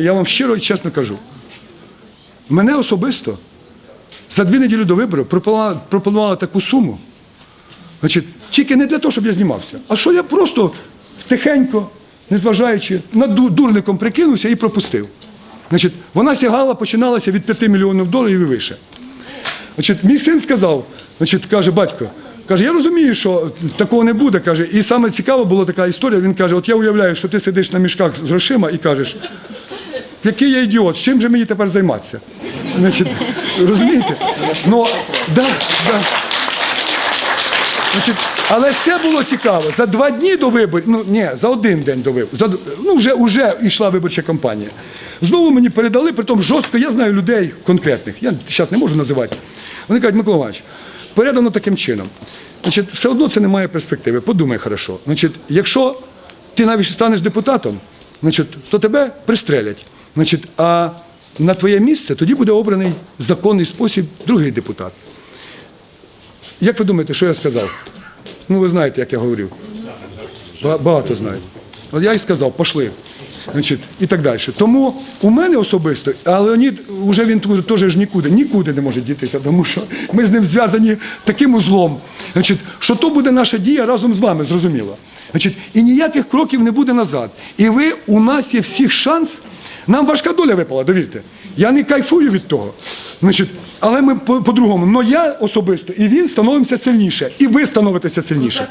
Я вам щиро і чесно кажу. Мене особисто за дві неділі до пропонували, пропонували таку суму. Значить, тільки не для того, щоб я знімався, а що я просто тихенько, незважаючи, над дурником прикинувся і пропустив. Значить, вона сягала, починалася від 5 мільйонів доларів і вище. Значить, мій син сказав, значить, каже, батько, каже, я розумію, що такого не буде. каже, і саме цікава була така історія. Він каже: от я уявляю, що ти сидиш на мішках з грошима і кажеш, який я ідіот, з чим же мені тепер займатися? Значить, розумієте? Ну, да, да. Значить, але ще було цікаво, за два дні до виборів, ну ні, за один день до виборів, за, ну вже, вже йшла виборча кампанія. Знову мені передали, притом жорстко, я знаю людей конкретних, я зараз не можу називати. Вони кажуть, Микола Іванович, передано таким чином. Значить, все одно це не має перспективи. Подумай хорошо. Значить, якщо ти навіть станеш депутатом, значить, то тебе пристрелять. Значить, а на твоє місце тоді буде обраний законний спосіб другий депутат. Як ви думаєте, що я сказав? Ну, ви знаєте, як я говорив. Багато знають. От я і сказав, пошли. Значить, і так далі. Тому у мене особисто, а Леонід вже він теж ж нікуди, нікуди не може дітися, тому що ми з ним зв'язані таким узлом. Значить, що то буде наша дія разом з вами, зрозуміло. Значить, і ніяких кроків не буде назад. І ви у нас є всіх шанс. Нам важка доля випала, довірте. Я не кайфую від того. Значить, але ми по- по-другому. Но я особисто і він становимося сильніше, і ви становитеся сильніше.